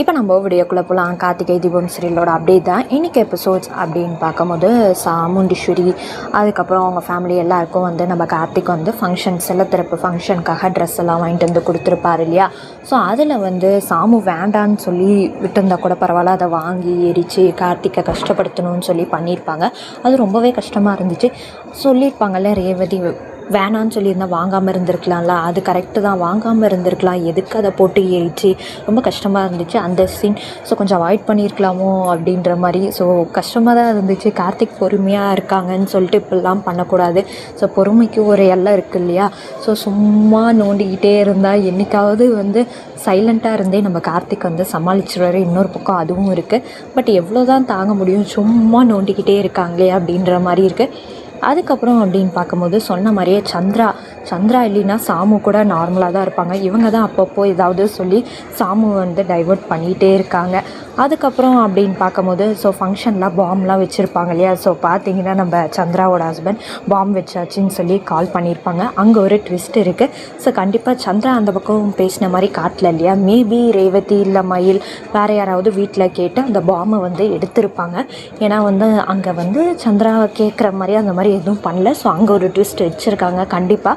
இப்போ நம்ம வீடியோக்குள்ளே போகலாம். கார்த்திகை தீபம் சீரியலோட அப்டேட் தான். இன்றைக்கி எபிசோட்ஸ் அப்படின்னு பார்க்கும்போது சாமுண்டீஸ்வரி அதுக்கப்புறம் அவங்க ஃபேமிலி எல்லாருக்கும் வந்து நம்ம கார்த்திக் வந்து ஃபங்க்ஷன் செல்லத்திறப்பு ஃபங்க்ஷனுக்காக ட்ரெஸ் எல்லாம் வாங்கிட்டு வந்து கொடுத்துருப்பாரு இல்லையா? ஸோ அதில் வந்து சாமு வேண்டான்னு சொல்லி விட்டுருந்தா கூட பரவாயில்ல. அதை வாங்கி எரித்து கார்த்திகை கஷ்டப்படுத்தணும்னு சொல்லி பண்ணியிருப்பாங்க. அது ரொம்பவே கஷ்டமாக இருந்துச்சு. சொல்லியிருப்பாங்கல்ல ரேவதி வேணான்னு சொல்லியிருந்தால் வாங்காமல் இருந்திருக்கலாம்ல? அது கரெக்டு தான். வாங்காமல் இருந்திருக்கலாம். எதுக்கு அதை போட்டு ஏறிச்சு? ரொம்ப கஷ்டமாக இருந்துச்சு. அந்த சீன் ஸோ கொஞ்சம் அவாய்ட் பண்ணியிருக்கலாமோ அப்படின்ற மாதிரி. ஸோ கஷ்டமாக தான் இருந்துச்சு. கார்த்திக் பொறுமையாக இருக்காங்கன்னு சொல்லிட்டு இப்படிலாம் பண்ணக்கூடாது. ஸோ பொறுமைக்கு ஒரு எல்லாம் இருக்குது இல்லையா? ஸோ சும்மா நோண்டிக்கிட்டே இருந்தால் என்றைக்காவது வந்து சைலண்ட்டாக இருந்தே நம்ம கார்த்திக் வந்து சமாளிச்சிருவாரு. இன்னொரு பக்கம் அதுவும் இருக்குது பட் எவ்வளோ தான் தாங்க முடியும். சும்மா நோண்டிக்கிட்டே இருக்காங்களே அப்படின்ற மாதிரி இருக்குது அதுக்கப்புறம் அப்படின்னு பார்க்கும்போது சொன்ன மாதிரியே சந்திரா சந்திரா இல்லைன்னா சாமு கூட நார்மலாக தான் இருப்பாங்க. இவங்க தான் அப்பப்போ ஏதாவது சொல்லி சாமு வந்து டைவெர்ட் பண்ணிகிட்டே இருக்காங்க. அதுக்கப்புறம் அப்படின்னு பார்க்கும்போது ஸோ ஃபங்க்ஷனில் பாம்லாம் வச்சுருப்பாங்க இல்லையா? ஸோ பார்த்தீங்கன்னா நம்ம சந்திராவோட ஹஸ்பண்ட் பாம் வச்சாச்சுன்னு சொல்லி கால் பண்ணியிருப்பாங்க. அங்கே ஒரு ட்விஸ்ட் இருக்குது ஸோ கண்டிப்பாக சந்திரா அந்த பக்கம் பேசின மாதிரி காட்டில் இல்லையா? மேபி ரேவதி இல்லை மயில் வேறு யாராவது வீட்டில் கேட்டு அந்த பாமை வந்து எடுத்திருப்பாங்க. ஏன்னா வந்து அங்கே வந்து சந்திரா கேட்குற மாதிரி அந்த மாதிரி எதுவும் பண்ணல. ஸோ அங்கே ஒரு ட்விஸ்ட் வச்சுருக்காங்க கண்டிப்பாக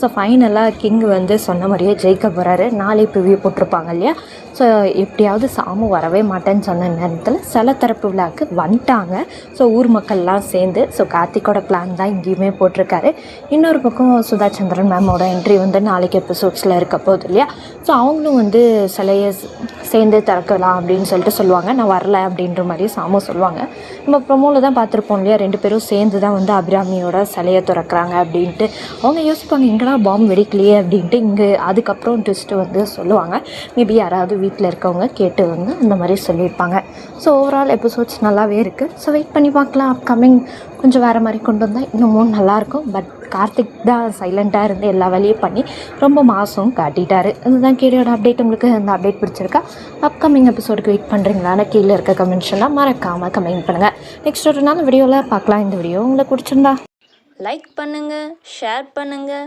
ஸோ ஃபைனலாக கிங் வந்து சொன்ன மாதிரியே ஜெயிக்க போகிறாரு நாளை ப்ரிவியூ போட்டிருப்பாங்க இல்லையா? ஸோ எப்படியாவது சாமு வரவே மாட்டேன்னு சொன்ன நேரத்தில் சில தரப்பு விழாவுக்கு வந்துட்டாங்க. ஸோ ஊர் மக்கள்லாம் சேர்ந்து ஸோ கார்த்திக்கோட பிளான் தான் இங்கேயுமே போட்டிருக்காரு. இன்னொரு பக்கம் சுதா சந்திரன் மேமோட என்ட்ரி வந்து நாளைக்கு எபிசோட்ஸில் இருக்க போகுது இல்லையா? ஸோ அவங்களும் வந்து சிலையை சேர்ந்து திறக்கலாம் அப்படின்னு சொல்லிட்டு சொல்லுவாங்க. நான் வரல அப்படின்ற மாதிரி சாமு சொல்லுவாங்க. நம்ம ப்ரொமோவில் தான் பார்த்துருப்போம் இல்லையா? ரெண்டு பேரும் சேர்ந்து தான் வந்து அபிராமியோட சிலையை திறக்கிறாங்க அப்படின்ட்டு. அவங்க யோசிப்பாங்க என்னடா பாம்பு வெடிக்கலையே அப்படின்ட்டு இங்கே அதுக்கப்புறம் ட்விஸ்ட்டு வந்து சொல்லுவாங்க. மேபி யாராவது வீட்டில் இருக்கவங்க கேட்டு வந்து அந்த மாதிரி சொல்லியிருப்பாங்க. ஸோ ஓவரால் எபிசோட்ஸ் நல்லாவே இருக்குது ஸோ வெயிட் பண்ணி பார்க்கலாம். அப்கமிங் கொஞ்சம் வேறு மாதிரி கொண்டு வந்தால் இன்னமும் நல்லாயிருக்கும் பட் கார்த்திக் தான் சைலண்ட்டாக இருந்து எல்லா வேலையும் பண்ணி ரொம்ப மாதம் காட்டிட்டார். இதுதான் கீழோட அப்டேட் உங்களுக்கு அந்த அப்டேட் பிடிச்சிருக்கா? அப்கமிங் எபிசோடுக்கு வெயிட் பண்ணுறீங்களான்னு கீழே இருக்க கமெண்ட்ஸ்லாம் மறக்காமல் கமெண்ட் பண்ணுங்கள் நெக்ஸ்ட் ஒரு நாள் வீடியோவில் பார்க்கலாம். இந்த வீடியோ உங்களுக்கு பிடிச்சிருந்தா லைக் பண்ணுங்கள் ஷேர் பண்ணுங்கள்